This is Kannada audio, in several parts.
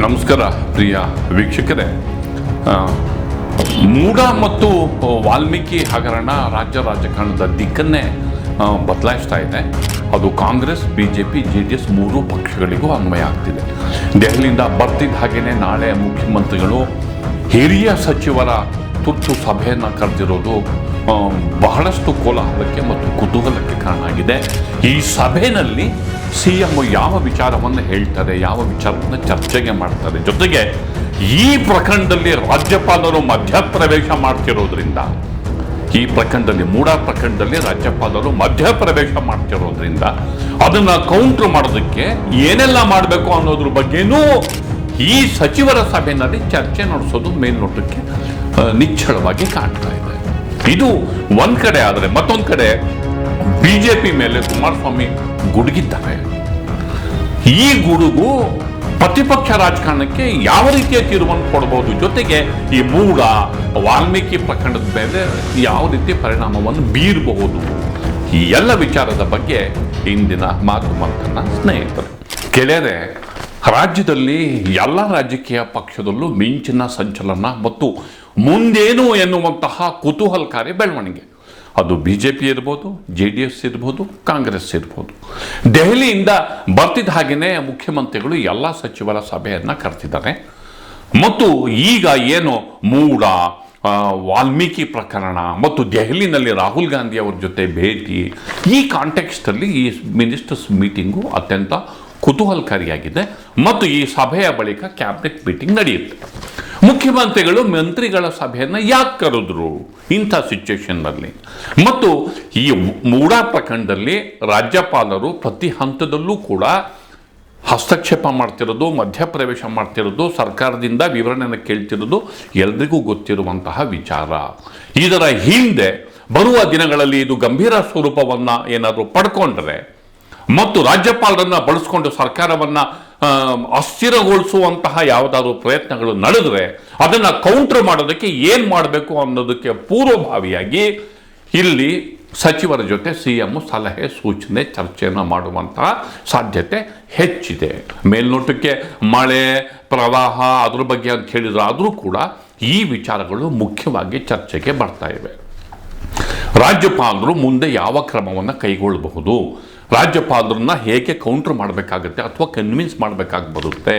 ನಮಸ್ಕಾರ, ಪ್ರಿಯ ವೀಕ್ಷಕರೇ. ಮೂಢ ಮತ್ತು ವಾಲ್ಮೀಕಿ ಹಗರಣ ರಾಜ್ಯ ರಾಜಕಾರಣದ ದಿಕ್ಕನ್ನೇ ಬದಲಾಯಿಸ್ತಾ ಇದೆ. ಅದು Congress B J P J D S ಮೂರು ಪಕ್ಷಗಳಿಗೂ ಅನ್ವಯ ಆಗ್ತಿದೆ. ದೆಹಲಿಯಿಂದ ಬರ್ತಿದ್ದ ಹಾಗೆಯೇ ನಾಳೆ ಮುಖ್ಯಮಂತ್ರಿಗಳು ಹಿರಿಯ ಸಚಿವರ ತುರ್ತು ಸಭೆಯನ್ನು ಕರೆದಿರೋದು ಬಹಳಷ್ಟು ಕೋಲಾಹಲಕ್ಕೆ ಮತ್ತು ಕುತೂಹಲಕ್ಕೆ ಕಾರಣ ಆಗಿದೆ. ಈ ಸಭೆಯಲ್ಲಿ ಸಿ ಎಂ ಯಾವ ವಿಚಾರವನ್ನು ಹೇಳ್ತಾರೆ ಯಾವ ವಿಚಾರವನ್ನು ಚರ್ಚೆಗೆ ಮಾಡ್ತಾರೆ ಜೊತೆಗೆ ಈ ಪ್ರಕರಣದಲ್ಲಿ ರಾಜ್ಯಪಾಲರು ಮಧ್ಯಪ್ರವೇಶ ಮಾಡ್ತಿರೋದ್ರಿಂದ, ಈ ಪ್ರಕರಣದಲ್ಲಿ, ಮೂಡ ಪ್ರಕರಣದಲ್ಲಿ ರಾಜ್ಯಪಾಲರು ಮಧ್ಯಪ್ರವೇಶ ಮಾಡ್ತಿರೋದ್ರಿಂದ ಅದನ್ನ ಕೌಂಟರ್ ಮಾಡೋದಕ್ಕೆ ಏನೆಲ್ಲ ಮಾಡಬೇಕು ಅನ್ನೋದ್ರ ಬಗ್ಗೆನೂ ಈ ಸಚಿವರ ಸಭೆಯಲ್ಲಿ ಚರ್ಚೆ ನಡೆಸೋದು ಮೇಲ್ನೋಟಕ್ಕೆ ನಿಚ್ಚಳವಾಗಿ ಕಾಣ್ತಾ ಇದೆ. ಇದು ಒಂದ್ ಕಡೆ ಆದರೆ ಮತ್ತೊಂದು ಕಡೆ ಬಿಜೆಪಿ ಮೇಲೆ ಕುಮಾರಸ್ವಾಮಿ ಗುಡುಗಿದ್ದಾರೆ ಈ ಗುಡುಗು ಪ್ರತಿಪಕ್ಷ ರಾಜಕಾರಣಕ್ಕೆ ಯಾವ ರೀತಿಯ ತೀರ್ಮಾನ ಕೊಡಬಹುದು ಜೊತೆಗೆ ಈ ಮೂಡ ವಾಲ್ಮೀಕಿ ಪ್ರಕರಣದ ಮೇಲೆ ಯಾವ ರೀತಿ ಪರಿಣಾಮವನ್ನು ಬೀರಬಹುದು? ಈ ಎಲ್ಲ ವಿಚಾರದ ಬಗ್ಗೆ ಇಂದಿನ ಮಾತು ಮಂಥನ ಸ್ನೇಹಿತರೆ. ಕೆಳೆಯರೆ, ರಾಜ್ಯದಲ್ಲಿ ಎಲ್ಲ ರಾಜಕೀಯ ಪಕ್ಷದಲ್ಲೂ ಮಿಂಚಿನ ಸಂಚಲನ ಮತ್ತು ಮುಂದೇನು ಎನ್ನುವಂತಹ ಕುತೂಹಲಕಾರಿ ಬೆಳವಣಿಗೆ. ಅದು ಬಿ ಜೆ ಪಿ ಇರ್ಬೋದು ಜೆ ಡಿ ಎಸ್ ಇರ್ಬೋದು ಕಾಂಗ್ರೆಸ್ ಇರ್ಬೋದು. ದೆಹಲಿಯಿಂದ ಬರ್ತಿದ್ದ ಹಾಗೆಯೇ ಮುಖ್ಯಮಂತ್ರಿಗಳು ಎಲ್ಲ ಸಚಿವರ ಸಭೆಯನ್ನು ಕರೆದಿದ್ದಾರೆ. ಮತ್ತು ಈಗ ಏನು ಮೂಡ ವಾಲ್ಮೀಕಿ ಪ್ರಕರಣ ಮತ್ತು ದೆಹಲಿನಲ್ಲಿ ರಾಹುಲ್ ಗಾಂಧಿ ಅವರ ಜೊತೆ ಭೇಟಿ, ಈ ಕಾಂಟೆಕ್ಸ್ಟಲ್ಲಿ ಈ ಮಿನಿಸ್ಟರ್ಸ್ ಮೀಟಿಂಗು ಅತ್ಯಂತ ಕುತೂಹಲಕಾರಿಯಾಗಿದೆ. ಮತ್ತು ಈ ಸಭೆಯ ಬಳಿಕ ಕ್ಯಾಬಿನೆಟ್ ಮೀಟಿಂಗ್ ನಡೆಯುತ್ತೆ. ಮುಖ್ಯಮಂತ್ರಿಗಳು ಮಂತ್ರಿಗಳ ಸಭೆಯನ್ನು ಯಾಕೆ ಕರೆದ್ರು ಇಂಥ ಸಿಚುವೇಶನ್ನಲ್ಲಿ ಮತ್ತು ಈ ಮೂಡಾ ಪ್ರಕರಣದಲ್ಲಿ ರಾಜ್ಯಪಾಲರು ಪ್ರತಿ ಹಂತದಲ್ಲೂ ಕೂಡ ಹಸ್ತಕ್ಷೇಪ ಮಾಡ್ತಿರೋದು, ಮಧ್ಯಪ್ರವೇಶ ಮಾಡ್ತಿರೋದು, ಸರ್ಕಾರದಿಂದ ವಿವರಣೆಯನ್ನು ಕೇಳ್ತಿರೋದು ಎಲ್ರಿಗೂ ಗೊತ್ತಿರುವಂತಹ ವಿಚಾರ. ಇದರ ಹಿಂದೆ ಬರುವ ದಿನಗಳಲ್ಲಿ ಇದು ಗಂಭೀರ ಸ್ವರೂಪವನ್ನು ಏನಾದರೂ ಪಡ್ಕೊಂಡ್ರೆ ಮತ್ತು ರಾಜ್ಯಪಾಲರನ್ನು ಬಳಸ್ಕೊಂಡು ಸರ್ಕಾರವನ್ನ ಅಸ್ಥಿರಗೊಳಿಸುವಂತಹ ಯಾವುದಾದ್ರು ಪ್ರಯತ್ನಗಳು ನಡೆದ್ರೆ ಅದನ್ನು ಕೌಂಟರ್ ಮಾಡೋದಕ್ಕೆ ಏನು ಮಾಡಬೇಕು ಅನ್ನೋದಕ್ಕೆ ಪೂರ್ವಭಾವಿಯಾಗಿ ಇಲ್ಲಿ ಸಚಿವರ ಜೊತೆ ಸಿ ಎಂ ಸಲಹೆ, ಸೂಚನೆ, ಚರ್ಚೆಯನ್ನು ಮಾಡುವಂತಹ ಸಾಧ್ಯತೆ ಹೆಚ್ಚಿದೆ. ಮೇಲ್ನೋಟಕ್ಕೆ ಮಳೆ, ಪ್ರವಾಹ, ಅದ್ರ ಬಗ್ಗೆ ಅಂತ ಹೇಳಿದ್ರು ಆದರೂ ಕೂಡ ಈ ವಿಚಾರಗಳು ಮುಖ್ಯವಾಗಿ ಚರ್ಚೆಗೆ ಬರ್ತಾ ಇವೆ. ರಾಜ್ಯಪಾಲರು ಮುಂದೆ ಯಾವ ಕ್ರಮವನ್ನು ಕೈಗೊಳ್ಳಬಹುದು? ರಾಜ್ಯಪಾಲರನ್ನ ಹೇಗೆ ಕೌಂಟರ್ ಮಾಡಬೇಕಾಗುತ್ತೆ ಅಥವಾ ಕನ್ವಿನ್ಸ್ ಮಾಡಬೇಕಾಗಿ ಬರುತ್ತೆ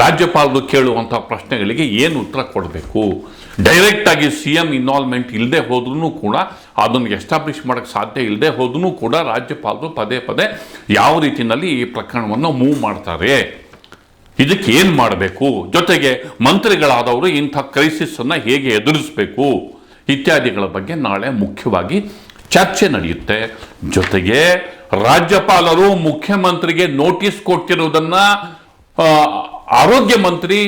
ರಾಜ್ಯಪಾಲರು ಕೇಳುವಂಥ ಪ್ರಶ್ನೆಗಳಿಗೆ ಏನು ಉತ್ತರ ಕೊಡಬೇಕು? ಡೈರೆಕ್ಟಾಗಿ ಸಿ ಎಂ ಇನ್ವಾಲ್ವ್ಮೆಂಟ್ ಇಲ್ಲದೆ ಹೋದ್ರೂ ಕೂಡ ಅದನ್ನು ಎಸ್ಟಾಬ್ಲಿಷ್ ಮಾಡೋಕ್ಕೆ ಸಾಧ್ಯ ಇಲ್ಲದೆ ಹೋದ್ರೂ ಕೂಡ ರಾಜ್ಯಪಾಲರು ಪದೇ ಪದೇ ಯಾವ ರೀತಿಯಲ್ಲಿ ಈ ಪ್ರಕರಣವನ್ನು ಮೂವ್ ಮಾಡ್ತಾರೆ? ಇದಕ್ಕೆ ಏನು ಮಾಡಬೇಕು? ಜೊತೆಗೆ ಮಂತ್ರಿಗಳಾದವರು ಇಂಥ ಕ್ರೈಸಿಸನ್ನು ಹೇಗೆ ಎದುರಿಸಬೇಕು? ಇತ್ಯಾದಿಗಳ ಬಗ್ಗೆ ನಾಳೆ ಮುಖ್ಯವಾಗಿ ಚರ್ಚೆ ನಡೆಯುತ್ತೆ. ಜೊತೆಗೆ ರಾಜ್ಯಪಾಲರು ಮುಖ್ಯಮಂತ್ರಿಗೆ ನೋಟಿಸ್ ಕೊಟ್ಟಿರುವುದನ್ನ ಆರೋಗ್ಯ ಮಂತ್ರಿ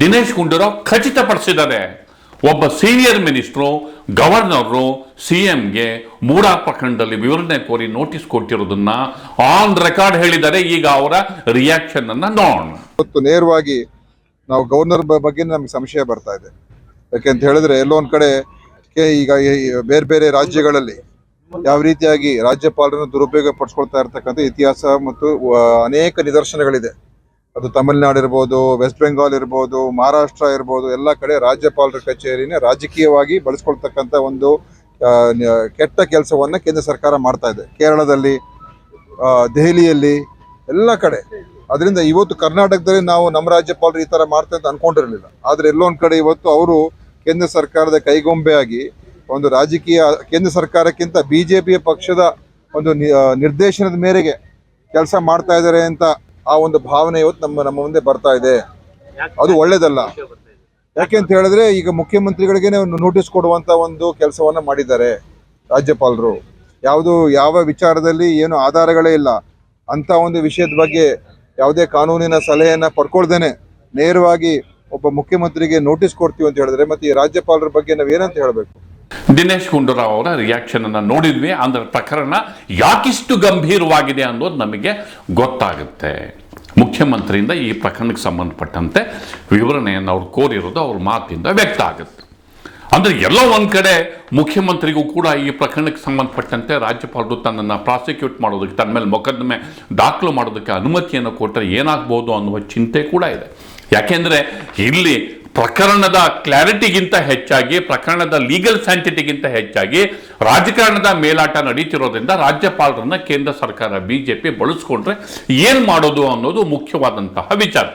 ದಿನೇಶ್ ಗುಂಡೂರಾವ್ ಖಚಿತಪಡಿಸಿದ್ದಾರೆ. ಒಬ್ಬ ಸೀನಿಯರ್ ಮಿನಿಸ್ಟ್ರು ಗವರ್ನರು ಸಿ ಎಂಗೆ ಮೂಡಾ ಪ್ರಕರಣದಲ್ಲಿ ವಿವರಣೆ ಕೋರಿ ನೋಟಿಸ್ ಕೊಟ್ಟಿರೋದನ್ನ ಆನ್ ರೆಕಾರ್ಡ್ ಹೇಳಿದ್ದಾರೆ. ಈಗ ಅವರ ರಿಯಾಕ್ಷನ್ ಅನ್ನ ನೋಡೋಣ. ನೇರವಾಗಿ ನಾವು ಗವರ್ನರ್ ಬಗ್ಗೆ ನಮ್ಗೆ ಸಂಶಯ ಬರ್ತಾ ಇದೆ. ಯಾಕೆಂತ ಹೇಳಿದ್ರೆ ಎಲ್ಲೋ ಒಂದ್ ಕಡೆ ಈಗ ಬೇರೆ ಬೇರೆ ರಾಜ್ಯಗಳಲ್ಲಿ ಯಾವ ರೀತಿಯಾಗಿ ರಾಜ್ಯಪಾಲರನ್ನು ದುರುಪಯೋಗ ಪಡಿಸ್ಕೊಳ್ತಾ ಇರ್ತಕ್ಕಂಥ ಇತಿಹಾಸ ಮತ್ತು ಅನೇಕ ನಿದರ್ಶನಗಳಿದೆ. ಅದು ತಮಿಳುನಾಡು ಇರ್ಬೋದು, ವೆಸ್ಟ್ ಬೆಂಗಾಲ್ ಇರ್ಬೋದು, ಮಹಾರಾಷ್ಟ್ರ ಇರ್ಬೋದು, ಎಲ್ಲ ಕಡೆ ರಾಜ್ಯಪಾಲರ ಕಚೇರಿನ ರಾಜಕೀಯವಾಗಿ ಬಳಸ್ಕೊಳ್ತಕ್ಕಂಥ ಒಂದು ಕೆಟ್ಟ ಕೆಲಸವನ್ನು ಕೇಂದ್ರ ಸರ್ಕಾರ ಮಾಡ್ತಾ ಇದೆ. ಕೇರಳದಲ್ಲಿ ದೆಹಲಿಯಲ್ಲಿ, ಎಲ್ಲ ಕಡೆ. ಅದರಿಂದ ಇವತ್ತು ಕರ್ನಾಟಕದಲ್ಲಿ ನಾವು ನಮ್ಮ ರಾಜ್ಯಪಾಲರು ಈ ಥರ ಮಾಡ್ತಾರೆ ಅಂತ ಅನ್ಕೊಂಡಿರಲಿಲ್ಲ. ಆದರೆ ಎಲ್ಲೊಂದು ಕಡೆ ಇವತ್ತು ಅವರು ಕೇಂದ್ರ ಸರ್ಕಾರದ ಕೈಗೊಂಬೆಯಾಗಿ ಒಂದು ರಾಜಕೀಯ ಕೇಂದ್ರ ಸರ್ಕಾರಕ್ಕಿಂತ ಬಿಜೆಪಿ ಪಕ್ಷದ ಒಂದು ನಿರ್ದೇಶನದ ಮೇರೆಗೆ ಕೆಲಸ ಮಾಡ್ತಾ ಇದ್ದಾರೆ ಅಂತ ಆ ಒಂದು ಭಾವನೆ ಇವತ್ತು ನಮ್ಮ ನಮ್ಮ ಮುಂದೆ ಬರ್ತಾ ಇದೆ. ಅದು ಒಳ್ಳೇದಲ್ಲ. ಯಾಕೆ ಅಂತ ಹೇಳಿದ್ರೆ ಈಗ ಮುಖ್ಯಮಂತ್ರಿಗಳಿಗೆ ನೋಟಿಸ್ ಕೊಡುವಂತ ಒಂದು ಕೆಲಸವನ್ನ ಮಾಡಿದ್ದಾರೆ ರಾಜ್ಯಪಾಲರು. ಯಾವುದು ಯಾವ ವಿಚಾರದಲ್ಲಿ ಏನು ಆಧಾರಗಳೇ ಇಲ್ಲ. ಅಂತ ಒಂದು ವಿಷಯದ ಬಗ್ಗೆ ಯಾವುದೇ ಕಾನೂನಿನ ಸಲಹೆಯನ್ನ ಪಡ್ಕೊಳ್ದೇನೆ ನೇರವಾಗಿ ಒಬ್ಬ ಮುಖ್ಯಮಂತ್ರಿಗೆ ನೋಟಿಸ್ ಕೊಡ್ತೀವಿ ಅಂತ ಹೇಳಿದ್ರೆ ಮತ್ತೆ ಈ ರಾಜ್ಯಪಾಲರ ಬಗ್ಗೆ ನಾವ್ ಏನಂತ ಹೇಳ್ಬೇಕು? ದಿನೇಶ್ ಗುಂಡೂರಾವ್ ಅವರ ರಿಯಾಕ್ಷನ್ ಅನ್ನ ನೋಡಿದ್ವಿ. ಅಂದ್ರೆ ಪ್ರಕರಣ ಯಾಕಿಷ್ಟು ಗಂಭೀರವಾಗಿದೆ ಅನ್ನೋದು ನಮಗೆ ಗೊತ್ತಾಗುತ್ತೆ. ಮುಖ್ಯಮಂತ್ರಿಯಿಂದ ಈ ಪ್ರಕರಣಕ್ಕೆ ಸಂಬಂಧಪಟ್ಟಂತೆ ವಿವರಣೆಯನ್ನು ಅವ್ರು ಕೋರಿರೋದು ಅವ್ರ ಮಾತಿಂದ ವ್ಯಕ್ತ ಆಗುತ್ತೆ. ಅಂದ್ರೆ ಎಲ್ಲೋ ಒಂದ್ ಕಡೆ ಮುಖ್ಯಮಂತ್ರಿಗೂ ಕೂಡ ಈ ಪ್ರಕರಣಕ್ಕೆ ಸಂಬಂಧಪಟ್ಟಂತೆ ರಾಜ್ಯಪಾಲರು ತನ್ನನ್ನು ಪ್ರಾಸಿಕ್ಯೂಟ್ ಮಾಡೋದಕ್ಕೆ, ತನ್ನ ಮೇಲೆ ಮೊಕದ್ದಮೆ ದಾಖಲು ಮಾಡೋದಕ್ಕೆ ಅನುಮತಿಯನ್ನು ಕೊಟ್ಟರೆ ಏನಾಗ್ಬೋದು ಅನ್ನುವ ಚಿಂತೆ ಕೂಡ ಇದೆ. ಯಾಕೆಂದ್ರೆ ಇಲ್ಲಿ ಪ್ರಕರಣದ ಕ್ಲಾರಿಟಿಗಿಂತ ಹೆಚ್ಚಾಗಿ, ಪ್ರಕರಣದ ಲೀಗಲ್ ಸ್ಯಾಂಟಿಟಿಗಿಂತ ಹೆಚ್ಚಾಗಿ ರಾಜಕಾರಣದ ಮೇಲಾಟ ನಡೀತಿರೋದ್ರಿಂದ ರಾಜ್ಯಪಾಲರನ್ನ ಕೇಂದ್ರ ಸರ್ಕಾರ, ಬಿಜೆಪಿ ಬಳಸ್ಕೊಂಡ್ರೆ ಏನ್ ಮಾಡೋದು ಅನ್ನೋದು ಮುಖ್ಯವಾದಂತಹ ವಿಚಾರ.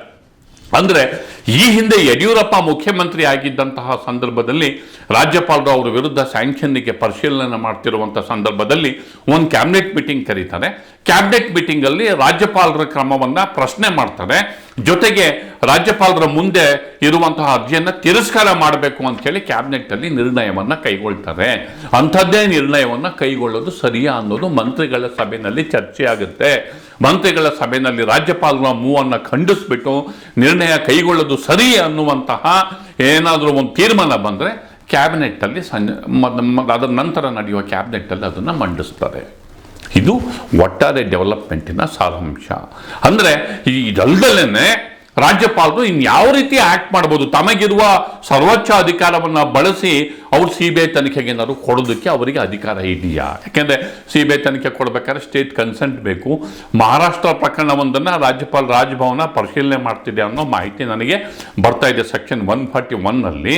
ಅಂದ್ರೆ ಈ ಹಿಂದೆ ಯಡಿಯೂರಪ್ಪ ಮುಖ್ಯಮಂತ್ರಿ ಆಗಿದ್ದಂತಹ ಸಂದರ್ಭದಲ್ಲಿ ರಾಜ್ಯಪಾಲರು ಅವರ ವಿರುದ್ಧ ಸ್ಯಾಂಕ್ಷನ್ಗೆ ಪರಿಶೀಲನೆ ಮಾಡ್ತಿರುವಂಥ ಸಂದರ್ಭದಲ್ಲಿ ಒಂದು ಕ್ಯಾಬಿನೆಟ್ ಮೀಟಿಂಗ್ ಕರೀತಾರೆ. ಕ್ಯಾಬಿನೆಟ್ ಮೀಟಿಂಗ್ ಅಲ್ಲಿ ರಾಜ್ಯಪಾಲರ ಕ್ರಮವನ್ನ ಪ್ರಶ್ನೆ ಮಾಡ್ತಾರೆ. ಜೊತೆಗೆ ರಾಜ್ಯಪಾಲರ ಮುಂದೆ ಇರುವಂತಹ ಅರ್ಜಿಯನ್ನು ತಿರಸ್ಕಾರ ಮಾಡಬೇಕು ಅಂತ ಹೇಳಿ ಕ್ಯಾಬಿನೆಟ್ ಅಲ್ಲಿ ನಿರ್ಣಯವನ್ನ ಕೈಗೊಳ್ತಾರೆ. ಅಂಥದ್ದೇ ನಿರ್ಣಯವನ್ನ ಕೈಗೊಳ್ಳೋದು ಸರಿಯಾ ಅನ್ನೋದು ಮಂತ್ರಿಗಳ ಸಭೆಯಲ್ಲಿ ಚರ್ಚೆ ಆಗುತ್ತೆ ಮಂತ್ರಿಗಳ ಸಭೆಯಲ್ಲಿ ರಾಜ್ಯಪಾಲರ ಮೂವನ್ನು ಖಂಡಿಸ್ಬಿಟ್ಟು ನಿರ್ಣಯ ಕೈಗೊಳ್ಳೋದು ಸರಿ ಅನ್ನುವಂತಹ ಏನಾದರೂ ಒಂದು ತೀರ್ಮಾನ ಬಂದರೆ ಕ್ಯಾಬಿನೆಟ್ಟಲ್ಲಿ ಸಂಜೆ ಅದರ ನಂತರ ನಡೆಯುವ ಕ್ಯಾಬಿನೆಟ್ಟಲ್ಲಿ ಅದನ್ನು ಮಂಡಿಸ್ತಾರೆ. ಇದು ಒಟ್ಟಾರೆ ಡೆವಲಪ್ಮೆಂಟಿನ ಸಾರಾಂಶ. ಅಂದರೆ ಇದಲ್ದಲೇ ರಾಜ್ಯಪಾಲರು ಇನ್ಯಾವ ರೀತಿ ಆಕ್ಟ್ ಮಾಡ್ಬೋದು? ತಮಗಿರುವ ಸರ್ವೋಚ್ಚ ಅಧಿಕಾರವನ್ನು ಬಳಸಿ ಅವ್ರು ಸಿ ಬಿ ಐ ತನಿಖೆಗೆ ಏನಾದ್ರು ಕೊಡೋದಕ್ಕೆ ಅವರಿಗೆ ಅಧಿಕಾರ ಇದೆಯಾ? ಯಾಕೆಂದ್ರೆ ಸಿ ಬಿ ತನಿಖೆ ಕೊಡಬೇಕಾದ್ರೆ ಸ್ಟೇಟ್ ಕನ್ಸೆಂಟ್ ಬೇಕು. ಮಹಾರಾಷ್ಟ್ರ ಪ್ರಕರಣವೊಂದನ್ನು ರಾಜ್ಯಪಾಲ ರಾಜಭವನ ಪರಿಶೀಲನೆ ಮಾಡ್ತಿದೆ ಅನ್ನೋ ಮಾಹಿತಿ ನನಗೆ ಬರ್ತಾ ಇದೆ ಸೆಕ್ಷನ್ ಒನ್ ಫಾರ್ಟಿ ಒನ್ನಲ್ಲಿ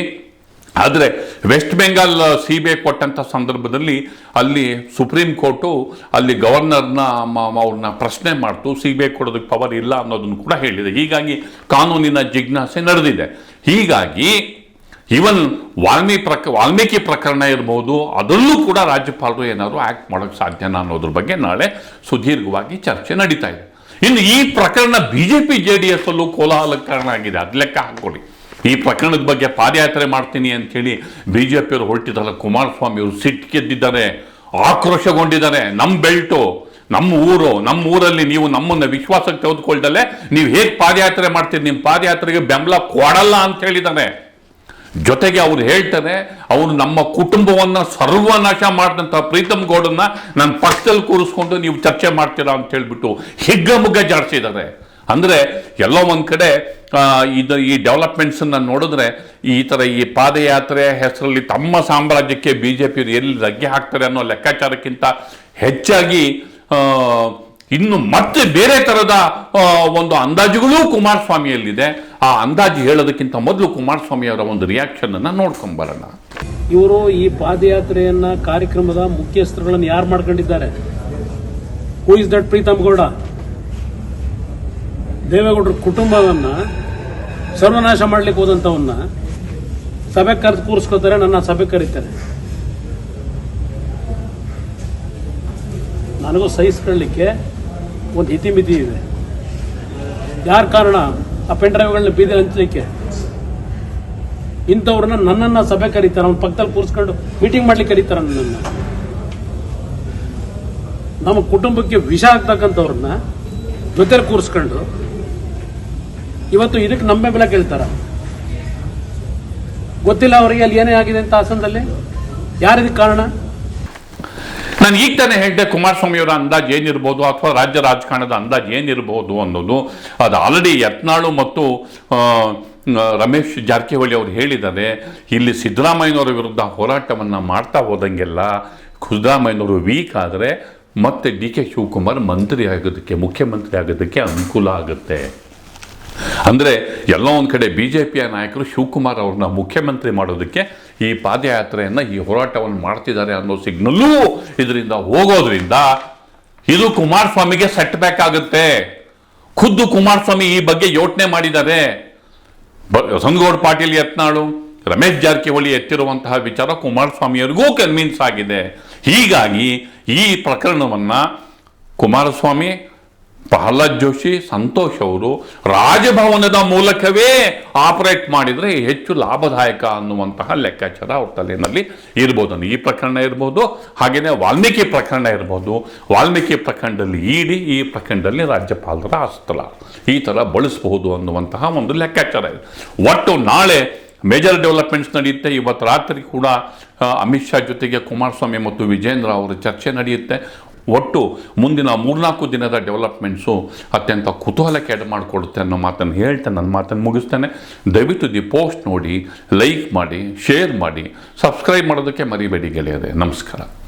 ಆದರೆ West Bengal C B I ಕೊಟ್ಟಂಥ ಸಂದರ್ಭದಲ್ಲಿ ಅಲ್ಲಿ ಸುಪ್ರೀಂ ಕೋರ್ಟು ಅಲ್ಲಿ ಗವರ್ನರ್ನ ಅವ್ರನ್ನ ಪ್ರಶ್ನೆ ಮಾಡ್ತು ಸಿ ಬಿ ಐ ಕೊಡೋದಕ್ಕೆ ಪವರ್ ಇಲ್ಲ ಅನ್ನೋದನ್ನು ಕೂಡ ಹೇಳಿದೆ. ಹೀಗಾಗಿ ಕಾನೂನಿನ ಜಿಜ್ಞಾಸೆ ನಡೆದಿದೆ. ಹೀಗಾಗಿ ಈವನ್ ವಾಲ್ಮೀಕಿ ಪ್ರಕ, ವಾಲ್ಮೀಕಿ ಪ್ರಕರಣ ಇರ್ಬೋದು, ಅದರಲ್ಲೂ ಕೂಡ ರಾಜ್ಯಪಾಲರು ಏನಾದರೂ ಆ್ಯಕ್ಟ್ ಮಾಡೋಕ್ಕೆ ಸಾಧ್ಯನಾ ಅನ್ನೋದ್ರ ಬಗ್ಗೆ ನಾಳೆ ಸುದೀರ್ಘವಾಗಿ ಚರ್ಚೆ ನಡೀತಾ ಇದೆ. ಇನ್ನು ಈ ಪ್ರಕರಣ B J P J D S ಅಲ್ಲೂ ಕೋಲಾಹಲಕ್ಕೆ ಕಾರಣ ಆಗಿದೆ. ಅದು ಲೆಕ್ಕ ಹಾಕೊಳ್ಳಿ ಈ ಪ್ರಕರಣದ ಬಗ್ಗೆ ಪಾದಯಾತ್ರೆ ಮಾಡ್ತೀನಿ ಅಂತೇಳಿ ಬಿ ಜೆ ಪಿಯವರು ಹೊರಟಿದ್ದಲ್ಲ ಕುಮಾರಸ್ವಾಮಿ ಅವರು ಸಿಟ್ಟಿಗೆದ್ದಿದ್ದಾರೆ ಆಕ್ರೋಶಗೊಂಡಿದ್ದಾರೆ. ನಮ್ಮ ಬೆಲ್ಟು ನಮ್ಮ ಊರು ನಮ್ಮ ಊರಲ್ಲಿ ನೀವು ನಮ್ಮನ್ನು ವಿಶ್ವಾಸಕ್ಕೆ ತೆಗೆದುಕೊಳ್ದಲ್ಲೇ ನೀವು ಹೇಗೆ ಪಾದಯಾತ್ರೆ ಮಾಡ್ತೀರಿ? ನಿಮ್ಮ ಪಾದಯಾತ್ರೆಗೆ ಬೆಂಬಲ ಕೊಡಲ್ಲ ಅಂತ ಹೇಳಿದ್ದಾರೆ ಜೊತೆಗೆ ಅವ್ರು ಹೇಳ್ತಾರೆ, ಅವರು ನಮ್ಮ ಕುಟುಂಬವನ್ನ ಸರ್ವನಾಶ ಮಾಡಿದಂಥ ಪ್ರೀತಮ್ ಗೌಡನ್ನ ನನ್ನ ಪಕ್ಷದಲ್ಲಿ ಕೂರಿಸ್ಕೊಂಡು ನೀವು ಚರ್ಚೆ ಮಾಡ್ತೀರಾ ಅಂತ ಹೇಳ್ಬಿಟ್ಟು ಹಿಗ್ಗಮುಗ್ಗ ಜಾಡಿಸಿದ್ದಾರೆ. ಅಂದ್ರೆ ಎಲ್ಲೋ ಒಂದು ಕಡೆ ಇದು ಈ ಡೆವಲಪ್ಮೆಂಟ್ಸನ್ನು ನೋಡಿದ್ರೆ ಈ ಥರ ಈ ಪಾದಯಾತ್ರೆ ಹೆಸರಲ್ಲಿ ತಮ್ಮ ಸಾಮ್ರಾಜ್ಯಕ್ಕೆ ಬಿ ಜೆ ಪಿಯವರು ಎಲ್ಲಿ ಲಗ್ಗೆ ಹಾಕ್ತಾರೆ ಅನ್ನೋ ಲೆಕ್ಕಾಚಾರಕ್ಕಿಂತ ಹೆಚ್ಚಾಗಿ ಇನ್ನು ಮತ್ತೆ ಬೇರೆ ಥರದ ಒಂದು ಅಂದಾಜುಗಳೂ ಕುಮಾರಸ್ವಾಮಿಯಲ್ಲಿದೆ. ಆ ಅಂದಾಜು ಹೇಳೋದಕ್ಕಿಂತ ಮೊದಲು ಕುಮಾರಸ್ವಾಮಿ ಅವರ ಒಂದು ರಿಯಾಕ್ಷನನ್ನು ನೋಡ್ಕೊಂಬರೋಣ ಇವರು ಈ ಪಾದಯಾತ್ರೆಯನ್ನ ಕಾರ್ಯಕ್ರಮದ ಮುಖ್ಯಸ್ಥರುಗಳನ್ನು ಯಾರು ಮಾಡ್ಕೊಂಡಿದ್ದಾರೆ? Who is that Preetham Gowda ದೇವೇಗೌಡರ ಕುಟುಂಬವನ್ನ ಸರ್ವನಾಶ ಮಾಡ್ಲಿಕ್ಕೆ ಹೋದಂಥವನ್ನ ಸಭೆ ಕರೆದು ಕೂರಿಸ್ಕೋತಾರೆ ನನ್ನ ಸಭೆ ಕರೀತಾರೆ. ನನಗೂ ಸಹಿಸ್ಕೊಳ್ಳಿಕ್ಕೆ ಒಂದು ಇತಿಮಿತಿ ಇದೆ. ಯಾರ ಕಾರಣ? ಆ ಪೆನ್ ಡ್ರೈವ್ಗಳನ್ನ ಬೀದಿ ಹಂಚಲಿಕ್ಕೆ. ಇಂಥವ್ರನ್ನ ನನ್ನನ್ನ ಸಭೆ ಕರೀತಾರೆ, ಅವ್ನ ಪಕ್ಕದಲ್ಲಿ ಕೂರಿಸ್ಕೊಂಡು ಮೀಟಿಂಗ್ ಮಾಡ್ಲಿಕ್ಕೆ ಕರೀತಾರೆ ನನ್ನನ್ನು. ನಮ್ಮ ಕುಟುಂಬಕ್ಕೆ ವಿಷ ಆಗ್ತಕ್ಕಂಥವ್ರನ್ನ ಜೊತೆಲಿ ಕೂರಿಸ್ಕೊಂಡು ಇವತ್ತು ಇದಕ್ಕೆ ನಮ್ಮ ಬೆಂಬಲ ಕೇಳ್ತಾರ. ಗೊತ್ತಿಲ್ಲ ಅವರಿಗೆ ಅಲ್ಲಿ ಏನೇ ಆಗಿದೆ ಅಂತ ಹಾಸನದಲ್ಲಿ? ಯಾರಿದಕ್ಕೆ ಕಾರಣ? ನಾನು ಈಗ ತಾನೇ ಹೇಳಿದೆ ಕುಮಾರಸ್ವಾಮಿ ಅವರ ಅಂದಾಜು ಏನಿರ್ಬೋದು ಅಥವಾ ರಾಜ್ಯ ರಾಜಕಾರಣದ ಅಂದಾಜು ಏನಿರ್ಬೋದು ಅನ್ನೋದು. ಅದು ಆಲ್ರೆಡಿ ಯತ್ನಾಳು ಮತ್ತು ರಮೇಶ್ ಜಾರಕಿಹೊಳಿ ಅವರು ಹೇಳಿದ್ದಾರೆ. ಇಲ್ಲಿ ಸಿದ್ದರಾಮಯ್ಯನವರ ವಿರುದ್ಧ ಹೋರಾಟವನ್ನು ಮಾಡ್ತಾ ಹೋದಂಗೆಲ್ಲ ಸಿದ್ದರಾಮಯ್ಯನವರು ವೀಕ್ ಆದರೆ ಮತ್ತೆ ಡಿ ಕೆ ಶಿವಕುಮಾರ್ ಮಂತ್ರಿ ಆಗೋದಕ್ಕೆ, ಮುಖ್ಯಮಂತ್ರಿ ಆಗೋದಕ್ಕೆ ಅನುಕೂಲ ಆಗುತ್ತೆ. ಅಂದರೆ ಎಲ್ಲೋ ಒಂದು ಕಡೆ ಬಿ ಜೆ ಪಿಯ ನಾಯಕರು ಶಿವಕುಮಾರ್ ಅವ್ರನ್ನ ಮುಖ್ಯಮಂತ್ರಿ ಮಾಡೋದಕ್ಕೆ ಈ ಪಾದಯಾತ್ರೆಯನ್ನು, ಈ ಹೋರಾಟವನ್ನು ಮಾಡ್ತಿದ್ದಾರೆ ಅನ್ನೋ ಸಿಗ್ನಲ್ಲೂ ಇದರಿಂದ ಹೋಗೋದ್ರಿಂದ ಇದು ಕುಮಾರಸ್ವಾಮಿಗೆ ಸೆಟ್ ಬ್ಯಾಕ್ ಆಗುತ್ತೆ. ಖುದ್ದು ಕುಮಾರಸ್ವಾಮಿ ಈ ಬಗ್ಗೆ ಯೋಚನೆ ಮಾಡಿದ್ದಾರೆ. ಸಂಗೌಡ್ ಪಾಟೀಲ್ ಯತ್ನಾಳು, ರಮೇಶ್ ಜಾರಕಿಹೊಳಿ ಎತ್ತಿರುವಂತಹ ವಿಚಾರ ಕುಮಾರಸ್ವಾಮಿಯವರಿಗೂ ಕನ್ವಿನ್ಸ್ ಆಗಿದೆ. ಹೀಗಾಗಿ ಈ ಪ್ರಕರಣವನ್ನು ಕುಮಾರಸ್ವಾಮಿ ಪ್ರಹ್ಲಾದ್ ಜೋಶಿ, ಸಂತೋಷ್ ಅವರು ರಾಜಭವನದ ಮೂಲಕವೇ ಆಪರೇಟ್ ಮಾಡಿದರೆ ಹೆಚ್ಚು ಲಾಭದಾಯಕ ಅನ್ನುವಂತಹ ಲೆಕ್ಕಾಚಾರ ಅವ್ರ ತಲೆಯಲ್ಲಿ ಇರ್ಬೋದು. ಈ ಪ್ರಕರಣ ಇರ್ಬೋದು ಹಾಗೆಯೇ ವಾಲ್ಮೀಕಿ ಪ್ರಕರಣ ಇರ್ಬೋದು. ವಾಲ್ಮೀಕಿ ಪ್ರಕರಣದಲ್ಲಿ ಇಡಿ ಈ ಪ್ರಕರಣದಲ್ಲಿ ರಾಜ್ಯಪಾಲರ ಅಸ್ತ್ರ ಈ ಥರ ಬಳಸಬಹುದು ಅನ್ನುವಂತಹ ಒಂದು ಲೆಕ್ಕಾಚಾರ ಇದೆ. ಒಟ್ಟು ನಾಳೆ ಮೇಜರ್ ಡೆವಲಪ್ಮೆಂಟ್ಸ್ ನಡೆಯುತ್ತೆ. ಇವತ್ತು ರಾತ್ರಿ ಕೂಡ ಅಮಿತ್ ಶಾ ಜೊತೆಗೆ ಕುಮಾರಸ್ವಾಮಿ ಮತ್ತು ವಿಜೇಂದ್ರ ಅವರ ಚರ್ಚೆ ನಡೆಯುತ್ತೆ. ಒಟ್ಟು ಮುಂದಿನ ಮೂರ್ನಾಲ್ಕು ದಿನದ ಡೆವಲಪ್ಮೆಂಟ್ಸು ಅತ್ಯಂತ ಕುತೂಹಲಕ್ಕೆ ಎಡ್ ಮಾಡಿಕೊಡುತ್ತೆ ಅನ್ನೋ ಮಾತನ್ನು ಹೇಳ್ತೇನೆ, ನನ್ನ ಮಾತನ್ನು ಮುಗಿಸ್ತೇನೆ. ದಯವಿಟ್ಟು ದಿ ಪೋಸ್ಟ್ ನೋಡಿ, ಲೈಕ್ ಮಾಡಿ, ಶೇರ್ ಮಾಡಿ, ಸಬ್ಸ್ಕ್ರೈಬ್ ಮಾಡೋದಕ್ಕೆ ಮರಿಬೇಡಿ ಗೆಳೆಯದೆ ನಮಸ್ಕಾರ.